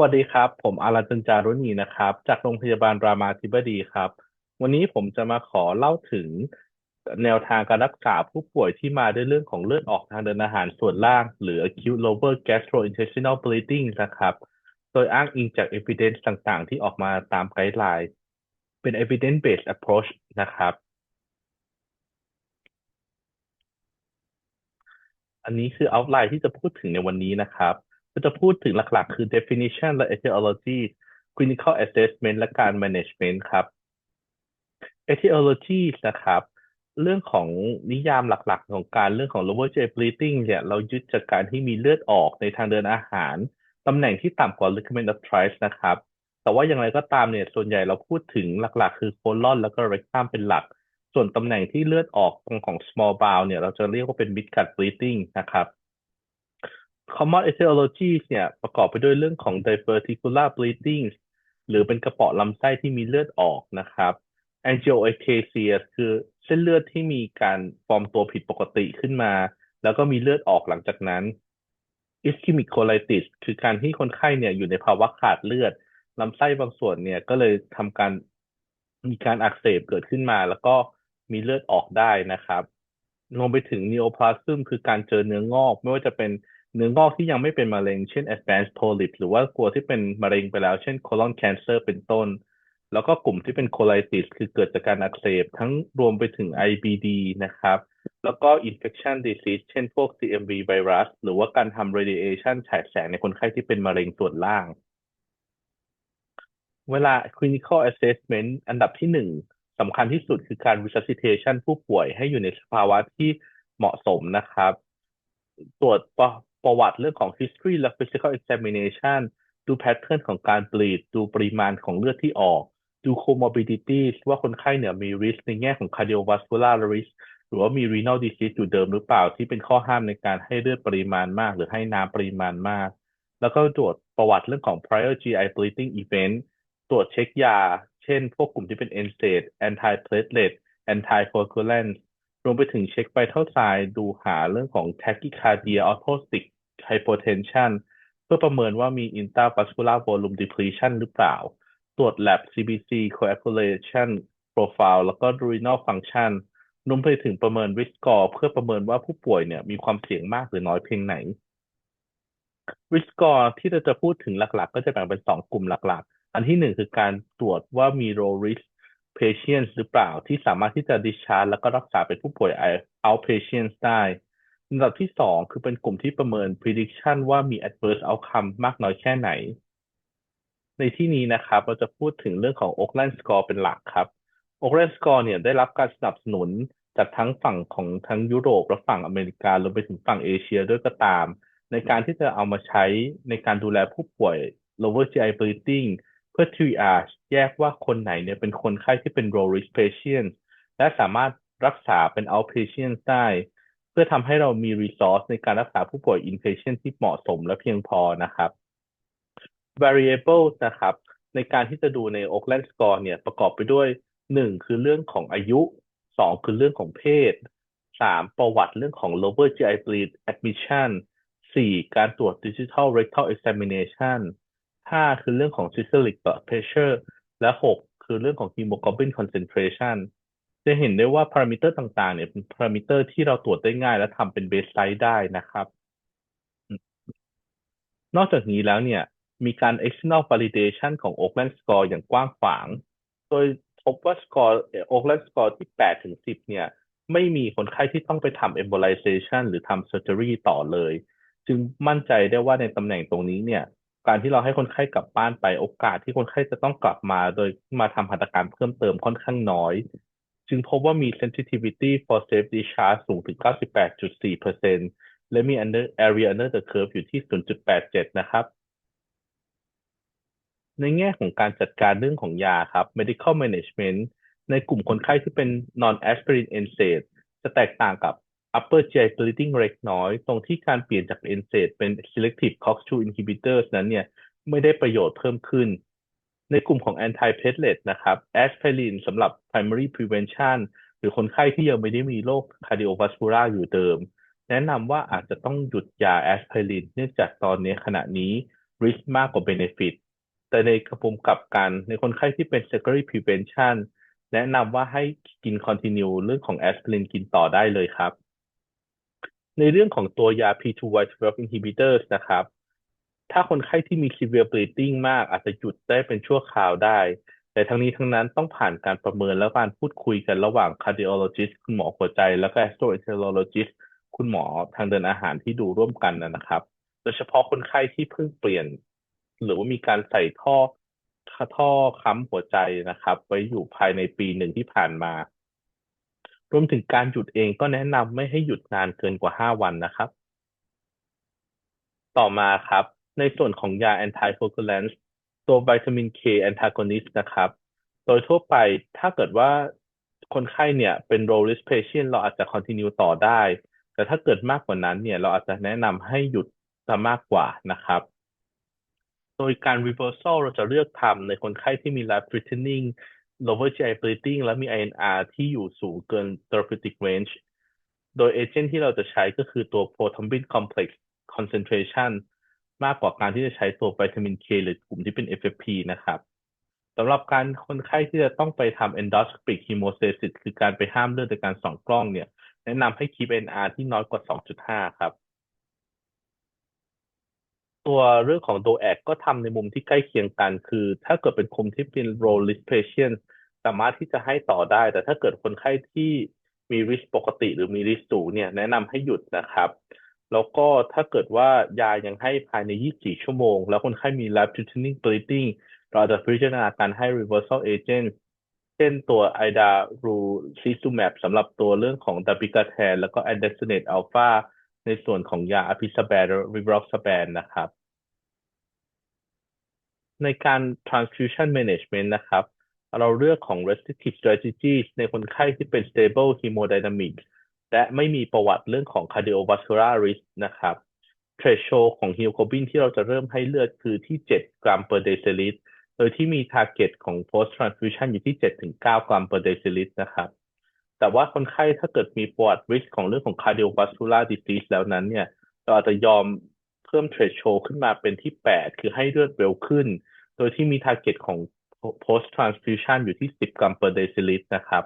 วัสดีครับ ผมอารันจันจารุณีนะครับ จากโรงพยาบาลรามาธิบดีครับ วันนี้ผมจะมาขอเล่าถึงแนวทางการรักษาผู้ป่วยที่มาด้วยเรื่องของเลือดออกทางเดินอาหารส่วนล่าง หรือ acute lower gastrointestinal bleeding นะครับ โดยอ้างอิงจาก evidence ต่างๆ ที่ออกมาตามไกด์ไลน์ เป็น evidence based approach นะครับ อันนี้คือ outline ที่จะพูดถึงในวันนี้นะครับ ก็จะพูดถึงหลักๆ คือ definition และ etiology clinical assessment และการ management ครับ etiology นะครับ เรื่องของนิยามหลักๆ ของการเรื่องของ lower GI bleeding เนี่ย เรายึดจากการที่มีเลือดออกในทางเดินอาหาร ตำแหน่งที่ต่ำกว่า ligament of Trice นะครับ แต่ว่าอย่างไรก็ตามเนี่ย ส่วนใหญ่เราพูดถึงหลักๆ คือ colon แล้วก็ rectum เป็นหลัก ส่วนตำแหน่งที่เลือดออกตรงของ small bowel เนี่ย เราจะเรียกว่าเป็น mid gut bleeding นะครับ common etiologies เนี่ยประกอบไปด้วยเรื่องของ diverticular bleeding หรือเป็นกระเปาะลำไส้ที่มีเลือดออกนะครับ angioectasia คือเส้นเลือดที่มีการฟอร์มตัวผิดปกติขึ้นมา แล้วก็มีเลือดออกหลังจากนั้น ischemic colitis คือการที่คนไข้เนี่ยอยู่ในภาวะขาดเลือดลำไส้บางส่วนเนี่ยก็เลยทำการมีการอักเสบเกิดขึ้นมา แล้วก็มีเลือดออกได้นะครับรวมไปถึง neoplasm คือการเจอเนื้องอก ไม่ว่าจะเป็น เนื้องอกที่ยังไม่เป็นมะเร็งเช่น advanced polyp หรือว่ากลัวที่เป็นมะเร็งไปแล้ว เช่น colon cancer เป็นต้น แล้วก็กลุ่มที่เป็น colitis คือเกิดจากการอักเสบทั้งรวมไปถึง IBD นะครับ แล้วก็ infection disease เช่นพวก CMV virus หรือว่าการทำ radiation ฉายแสงในคนไข้ที่เป็นมะเร็งส่วนล่าง เวลา clinical assessment อันดับที่หนึ่งสำคัญที่สุดคือการ resuscitation ผู้ป่วยให้อยู่ในสภาวะที่เหมาะสมนะครับ ตรวจ ประวัติเรื่องของ history และ physical examination ดู pattern ของการ bleed ดูปริมาณของเลือดที่ออก ดู comorbidities ว่าคนไข้เนี่ยมี risk ในแง่ของ cardiovascular risk หรือว่ามี renal disease อยู่เดิมหรือเปล่าที่เป็นข้อห้ามในการให้เลือดปริมาณมาก หรือให้น้ำปริมาณมาก แล้วก็ตรวจประวัติเรื่องของ prior GI bleeding event ตรวจเช็คยา เช่น พวกกลุ่มที่เป็น NSAID antiplatelet anticoagulant รวมไปถึงเช็คไ vital sign ดูหาเรื่องของ tachycardia orthostatic hypotension เพื่อประเมินว่ามี intravascular volume depletion หรือเปล่า ตรวจ lab CBC coagulation profile แล้วก็ renal function รวมไปถึงประเมิน risk score เพื่อประเมินว่าผู้ป่วยเนี่ยมีความเสี่ยงมากหรือน้อยเพียงไหน risk score ที่เราจะพูดถึงหลัก ๆ ก็จะแบ่งเป็นสองกลุ่มหลัก ๆ อันที่หนึ่งคือการตรวจว่ามี low risk patients หรือเปล่าที่สามารถที่จะ discharge แล้วก็รักษาเป็นผู้ป่วย outpatient ได้อันดับที่สองคือเป็นกลุ่มที่ประเมิน prediction ว่ามี adverse outcome มากน้อยแค่ไหน ในที่นี้นะครับ เราจะพูดถึงเรื่องของ Oakland Score เป็นหลักครับ Oakland Score เนี่ยได้รับการสนับสนุนจากทั้งฝั่งของทั้งยุโรปและฝั่งอเมริการวมไปถึงฝั่งเอเชียด้วยก็ตาม ในการที่จะเอามาใช้ในการดูแลผู้ป่วย lower GI bleeding พื่อ triage แยกว่าคนไหนเนี่ยเป็นคนไข้ที่เป็น low risk patient และสามารถรักษาเป็น outpatient ได้ เพื่อทำให้เรามี resource ในการรักษาผู้ป่วย inpatient ที่เหมาะสมและเพียงพอนะครับ variables นะครับ ในการที่จะดูใน Oakland score เนี่ยประกอบไปด้วยหนึ่งคือเรื่องของอายุสองคือเรื่องของเพศสามประวัติเรื่องของ lower GI bleed admission สี่การตรวจ digital rectal examination ห้าคือเรื่องของ systolic blood pressure และหกคือเรื่องของ hemoglobin concentration จะเห็นได้ว่าพารามิเตอร์ต่างๆ เนี่ยเป็นพารามิเตอร์ที่เราตรวจได้ง่ายและทำเป็นเบสไลด์ได้นะครับ นอกจากนี้แล้วเนี่ย มีการ external validation ของ Oakland score อย่างกว้างขวาง โดยพบว่า score Oakland score ที่8ถึง10 เนี่ย ไม่มีคนไข้ที่ต้องไปทำ embolization หรือทำ surgery ต่อเลย จึงมั่นใจได้ว่าในตำแหน่งตรงนี้เนี่ย การที่เราให้คนไข้กลับบ้านไปโอกาสที่คนไข้จะต้องกลับมา โดยมาทำหัตถการเพิ่มเติมค่อนข้างน้อย จึงพบว่ามี sensitivity for safe discharge สูงถึง 98.4%และมี under area under the curve อยู่ที่ 0.87 นะครับ ในแง่ของการจัดการเรื่องของยาครับ medical management ในกลุ่มคนไข้ที่เป็น non aspirin NSAID จะแตกต่างกับ upper GI bleeding เล็กน้อย ตรงที่การเปลี่ยนจาก NSAID เป็น selective COX-2 inhibitors นั้นเนี่ยไม่ได้ประโยชน์เพิ่มขึ้น ในกลุ่มของ anti-platelet นะครับ aspirin สำหรับ primary prevention หรือคนไข้ที่ยังไม่ได้มีโรค cardiovascular อยู่เดิม แนะนำว่าอาจจะต้องหยุดยาแอสไพรินเนื่องจากตอนนี้ขณะนี้ risk มากกว่า benefit แต่ในกระปุมกลับกันในคนไข้ที่เป็น secondary prevention แนะนำว่าให้กิน continue เรื่องของแอสไพรินกินต่อได้เลยครับ ในเรื่องของตัวยา P2Y12 inhibitors นะครับ ถ้าคนไข้ที่มี severe bleeding มากอาจจะหยุดได้เป็นชั่วคราวได้ แต่ทั้งนี้ทั้งนั้นต้องผ่านการประเมินและการพูดคุยกันระหว่าง cardiologist คุณหมอหัวใจ แล้วก็ gastroenterologist คุณหมอทางเดินอาหารที่ดูร่วมกันนะครับ โดยเฉพาะคนไข้ที่เพิ่งเปลี่ยน หรือว่ามีการใส่ท่อท่อค้ำหัวใจนะครับ ไว้อยู่ภายในปีหนึ่งที่ผ่านมา รวมถึงการหยุดเองก็แนะนำไม่ให้หยุดนานเกินกว่า 5 วันนะครับ ต่อมาครับ ในส่วนของยา anticoagulant ตัววิตามิน K antagonist นะครับ โดยทั่วไปถ้าเกิดว่าคนไข้เนี่ยเป็น low risk patient เราอาจจะ continue ต่อได้ แต่ถ้าเกิดมากกว่านั้นเนี่ย เราอาจจะแนะนำให้หยุดจะมากกว่านะครับ โดยการ reversal เราจะเลือกทำในคนไข้ที่มี life threatening lower GI bleeding และมี INR ที่อยู่สูงเกิน therapeutic range โดยเอเจนต์ที่เราจะใช้ก็คือตัว prothrombin complex concentration มากกว่าการที่จะใช้ตัววิตามิน K หรือกลุ่มที่เป็น FFP นะครับสำหรับการคนไข้ที่จะต้องไปทำ endoscopic hemostasis คือการไปห้ามเลือดโดยการส่องกล้องเนี่ย แนะนำให้ keep NR ที่น้อยกว่า 2.5 ครับ ตัวเรื่องของ DOAC ก็ทำในมุมที่ใกล้เคียงกัน คือถ้าเกิดเป็นคนที่เป็น low risk patient สามารถที่จะให้ต่อได้ แต่ถ้าเกิดคนไข้ที่มี risk ปกติ หรือมี risk สูงเนี่ยแนะนำให้หยุดนะครับ แล้วก็ถ้าเกิดว่ายายังให้ภายใน 24 ชั่วโมง แล้วคนไข้มี life threatening bleeding เราอาจจะพิจารณาการให้ reversal agent เช่นตัว idarucizumab สำหรับตัวเรื่องของ dabigatran แล้วก็ androstenate alpha ในส่วนของยา apixaban และ rivaroxaban นะครับ ในการ transfusion management นะครับ เราเลือกของ restrictive strategies ในคนไข้ที่เป็น stable hemodynamic และไม่มีประวัติเรื่องของ cardiovascular risk นะครับ threshold ของ hemoglobin ที่เราจะเริ่มให้เลือดคือที่ 7 กรัม per deciliter โดยที่มี target ของ post transfusion อยู่ที่ 7-9 กรัม per deciliter นะครับ แต่ว่าคนไข้ถ้าเกิดมีประวัติ risk ของเรื่องของ cardiovascular disease แล้วนั้นเนี่ย เราอาจจะยอมเพิ่ม threshold ขึ้นมาเป็นที่ 8 คือให้เลือดเร็วขึ้น โดยที่มี target ของ post transfusion อยู่ที่ 10 กรัม per deciliter นะครับ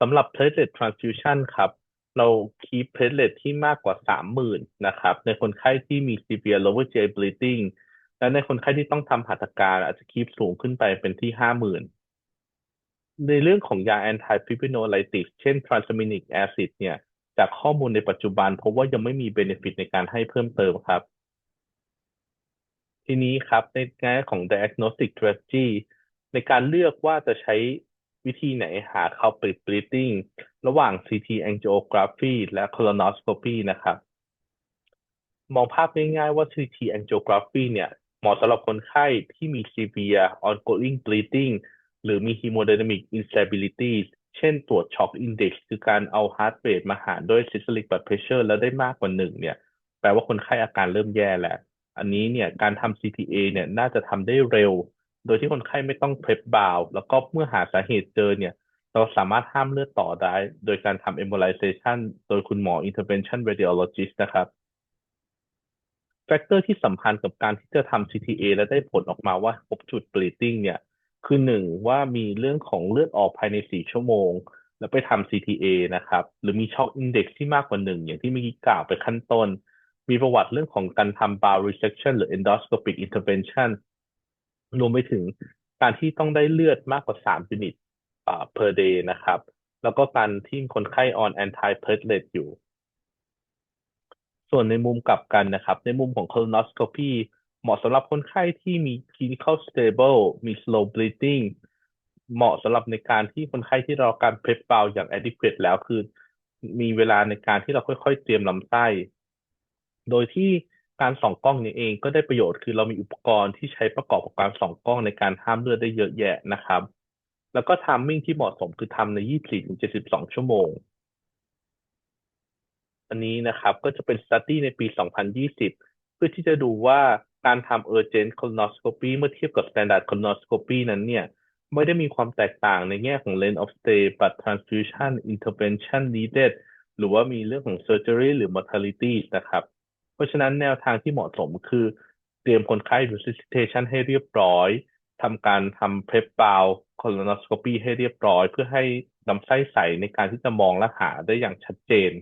สำหรับ platelet transfusion ครับ เรา keep platelet ที่มากกว่า 30,000 นะครับ ในคนไข้ที่มี severe lower GI bleeding และในคนไข้ที่ต้องทำหัตถการอาจจะ keep สูงขึ้นไปเป็นที่ 50,000 ในเรื่องของยา antifibrinolysis เช่น tranexamic acid เนี่ยจากข้อมูลในปัจจุบันพบว่ายังไม่มี benefit ในการให้เพิ่มเติมครับ ทีนี้ครับในแง่ของ diagnostic strategy ในการเลือกว่าจะใช้วิธีไหนหา culprit bleeding ระหว่าง CT angiography และ colonoscopy นะครับ มองภาพง่ายๆว่า CT angiography เนี่ยเหมาะสำหรับคนไข้ที่มี severe ongoing bleeding หรือมี hemodynamic instability เช่นตรวจ shock index คือการเอา heart rate มาหารด้วย systolic blood pressure แล้วได้มากกว่าหนึ่งเนี่ยแปลว่าคนไข้อาการเริ่มแย่แล้ว อันนี้เนี่ยการทำ CTA เนี่ยน่าจะทำได้เร็ว โดยที่คนไข้ไม่ต้อง prep valve แล้วก็เมื่อหาสาเหตุเจอเนี่ยเราสามารถห้ามเลือดต่อได้ โดยการทำ embolization โดยคุณหมอ intervention radiologist นะครับแฟกเตอร์ที่สำคัญกับการที่จะทำ CTA และได้ผลออกมาว่าพบจุด bleeding เนี่ย คือหนึ่งว่ามีเรื่องของเลือดออกภายใน4ชั่วโมง แล้วไปทำ CTA นะครับ หรือมี shock index ที่มากกว่าหนึ่งอย่างที่เมื่อกี้กล่าวไปขั้นต้น มีประวัติเรื่องของการทำ bowel resection หรือ endoscopic intervention รวมไปถึงการที่ต้องได้เลือดมากกว่า 3 ยูนิต per day นะครับ แล้วก็การที่คนไข้ on anti platelet อยู่ ส่วนในมุมกลับกันนะครับ ในมุมของ colonoscopy เหมาะสำหรับคนไข้ที่มี clinical stable มี slow bleeding เหมาะสำหรับในการที่คนไข้ที่รอการ prep bowel อย่าง adequate แล้วคือ มีเวลาในการที่เราค่อยๆ เตรียมลำไส้ โดยที่การส่องกล้องนี้เองก็ได้ประโยชน์คือเรามีอุปกรณ์ที่ใช้ประกอบกับการส่องกล้องในการห้ามเลือดได้เยอะแยะนะครับ แล้วก็ทามมิ่งที่เหมาะสมคือทำใน 24-72 ชั่วโมง อันนี้นะครับก็จะเป็น study ในปี 2020 เพื่อที่จะดูว่า การทำ urgent colonoscopy เมื่อเทียบกับ standard colonoscopy นั้นเนี่ยไม่ได้มีความแตกต่างในแง่ของ length of stay blood transfusion intervention needed หรือว่ามีเรื่องของ surgery หรือ mortality นะครับ เพราะฉะนั้นแนวทางที่เหมาะสมคือเตรียมคนไข้ resuscitation ให้เรียบร้อยทำการทำ prep bound colonoscopy ให้เรียบร้อย เพื่อให้ลำไส้ใสในการที่จะมองและหาได้อย่างชัดเจน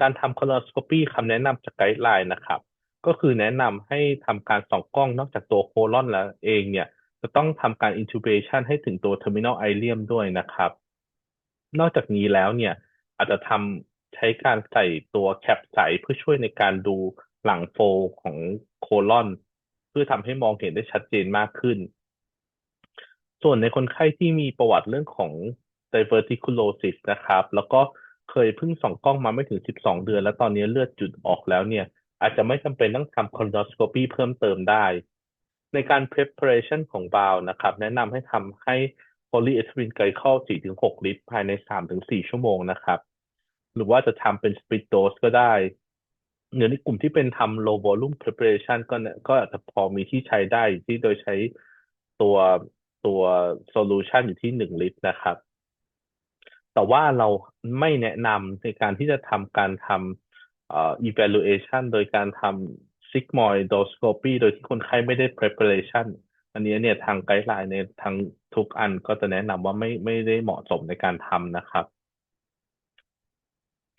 การทำ colonoscopy คำแนะนำจากไกด์ไลน์นะครับ ก็คือแนะนำให้ทำการส่องกล้องนอกจากตัวโคลอนแล้วเองเนี่ย จะต้องทำการ intubation ให้ถึงตัว terminal ileum ด้วยนะครับ นอกจากนี้แล้วเนี่ย อาจจะทำใช้การใส่ตัวแคปใสเพื่อช่วยในการดูหลังโฟของโคลอน เพื่อทำให้มองเห็นได้ชัดเจนมากขึ้น ส่วนในคนไข้ที่มีประวัติเรื่องของ diverticulosis นะครับ แล้วก็เคยเพิ่งส่องกล้องมาไม่ถึง 12 เดือน แล้วตอนนี้เลือดจุดออกแล้วเนี่ย อาจจะไม่จำเป็นต้องทำ colonoscopy เพิ่มเติมได้ ในการ preparation ของบาวนะครับ แนะนำให้ทำให้ polyethylene glycol 4-6 ลิตร ภายใน 3-4 ชั่วโมงนะครับ หรือว่าจะทำเป็น split dose ก็ได้หรือในกลุ่มที่เป็นทำ low volume preparation ก็ก็อาจจะพอมีที่ใช้ได้ที่โดยใช้ตัวตัว solution อยู่ที่ 1 ลิตรนะครับ แต่ว่าเราไม่แนะนำในการที่จะทำการทำ evaluation โดยการทำ sigmoidoscopy โดยที่คนไข้ไม่ได้ preparation อันนี้เนี่ยทางไกด์ไลน์ในทางทุกอันก็จะแนะนำว่าไม่ไม่ได้เหมาะสมในการทำนะครับ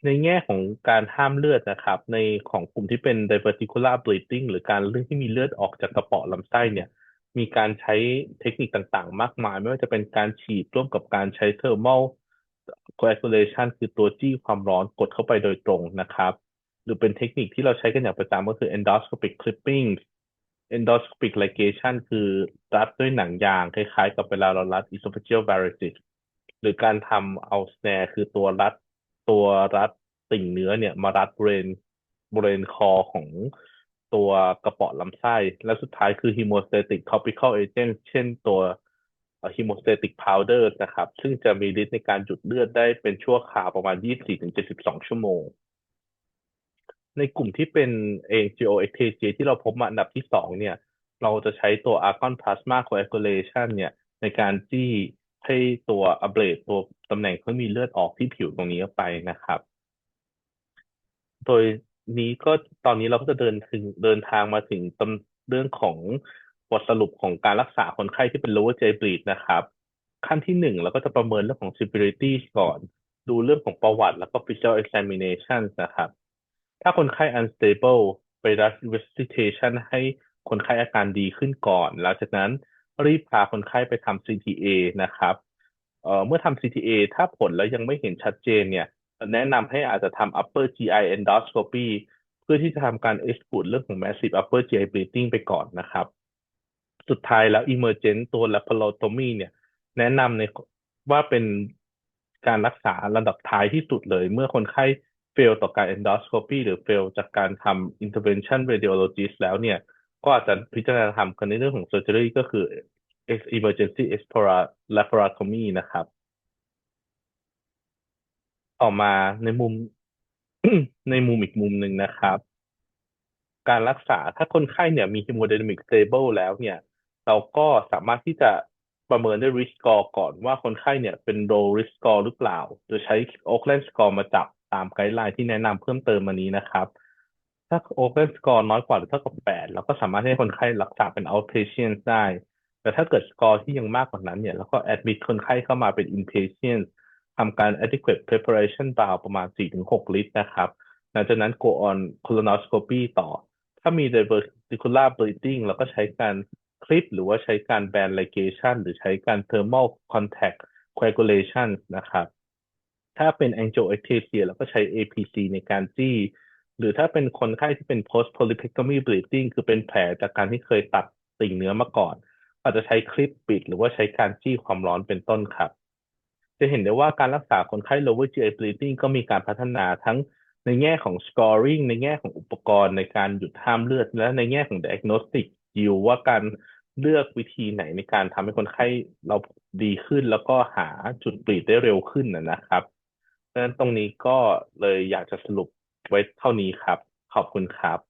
ในแง่ของการห้ามเลือดนะครับ ในของกลุ่มที่เป็น diverticular bleeding หรือการเรื่องที่มีเลือดออกจากกระเพาะลำไส้เนี่ยมีการใช้เทคนิคต่างๆ มากมาย ไม่ว่าจะเป็นการฉีดร่วมกับการใช้ thermal coagulation คือตัวจี้ความร้อนกดเข้าไปโดยตรงนะครับ รือเป็นเทคนิคที่เราใช้กันอย่างประจำก็คือ endoscopic clipping endoscopic ligation คือรัดด้วยหนังยาง คล้ายๆ กับเวลาเรารัด esophageal varices หรือการทำเอา snare คือตัวรัดตัวรัดติ่งเนื้อเนี่ย มารัดบริเวณบริเวณคอของตัวกระเปาะลำไส้ และสุดท้ายคือ hemostatic topical agent เช่นตัว hemostatic powder นะครับ ซึ่งจะมีฤทธิ์ในการหยุดเลือดได้เป็นชั่วคราวประมาณ 24-72 ชั่วโมง ในกลุ่มที่เป็น angioectasia ที่เราพบมาอันดับที่สองเนี่ย เราจะใช้ตัว argon plasma coagulation เนี่ยในการจี้ให้ตัวอัเบรดตัวตำแหน่งที่มีเลือดออกที่ผิวตรงนี้ไปนะครับ โดยนี้ก็ตอนนี้เราก็จะเดินถึงเดินทางมาถึงตเรื่องของบทสรุปของการรักษาคนไข้ที่เป็น lower GI bleed นะครับ ขั้นที่หนึ่งเราก็จะประเมินเรื่องของ severity ก่อน ดูเรื่องของประวัติแล้วก็ physical examination นะครับ ถ้าคนไข้ unstable ไป resuscitation ให้คนไข้อาการดีขึ้นก่อน หลังจากนั้นรีบพาคนไข้ไปทำ CTA นะครับเอ่อเมื่อทำ CTA ถ้าผลแล้วยังไม่เห็นชัดเจนเนี่ย แนะนำให้อาจจะทำ upper GI endoscopy เพื่อที่จะทำการ exclude เรื่องของ massive upper GI bleeding ไปก่อนนะครับ สุดท้ายแล้ว emergent ตัว laparotomy เนี่ย แนะนำในว่าเป็นการรักษาระดับท้ายที่สุดเลย เมื่อคนไข้ fail ต่อการ endoscopy หรือ fail จากการทำ intervention radiologist แล้วเนี่ย ก็อาจจะพิจารณาทำกันในเรื่องของ surgery ก็คือ emergency laparotomy นะครับ ต่อมาในมุมในมุมอีกมุมหนึ่งนะครับ การรักษาถ้าคนไข้เนี่ยมี hemodynamic stable แล้วเนี่ย เราก็สามารถที่จะประเมินด้วย risk score ก่อนว่าคนไข้เนี่ยเป็น low risk score หรือเปล่า โดยใช้ Oakland score มาจับ ตามไกด์ไลน์ที่แนะนำเพิ่มเติมมานี้นะครับ ถ้า Oakland score น้อยกว่าหรือเท่ากับ8เราก็สามารถให้คนไข้รักษาเป็น outpatient ได้ แต่ถ้าเกิดสกอร์ที่ยังมากกว่านั้นเนี่ยเราก็ admit คนไข้เข้ามาเป็น inpatient ทำการ adequate preparation bow ประมาณ 4-6 ลิตรนะครับหลังจากนั้น go on colonoscopy ต่อ ถ้ามี diverticular bleeding เราก็ใช้การคลิป หรือว่าใช้การ band ligation หรือใช้การ thermal contact coagulation นะครับ ถ้าเป็น angioectasia เราก็ใช้ APC ในการจี้ หรือถ้าเป็นคนไข้ที่เป็น post polypectomy bleeding คือเป็นแผลจากการที่เคยตัดติ่งเนื้อมาก่อน อาจจะใช้คลิปปิด หรือว่าใช้การจี้ความร้อนเป็นต้นครับ จะเห็นได้ว่าการรักษาคนไข้ lower GI bleeding ก็มีการพัฒนาทั้งในแง่ของ scoring ในแง่ของอุปกรณ์ในการหยุดห้ามเลือด และในแง่ของ diagnostic อยู่ว่าการเลือกวิธีไหนในการทำให้คนไข้เราดีขึ้น แล้วก็หาจุดปลีดได้เร็วขึ้นนะครับ ดังนั้นตรงนี้ก็เลยอยากจะสรุปไว้เท่านี้ครับ ขอบคุณครับ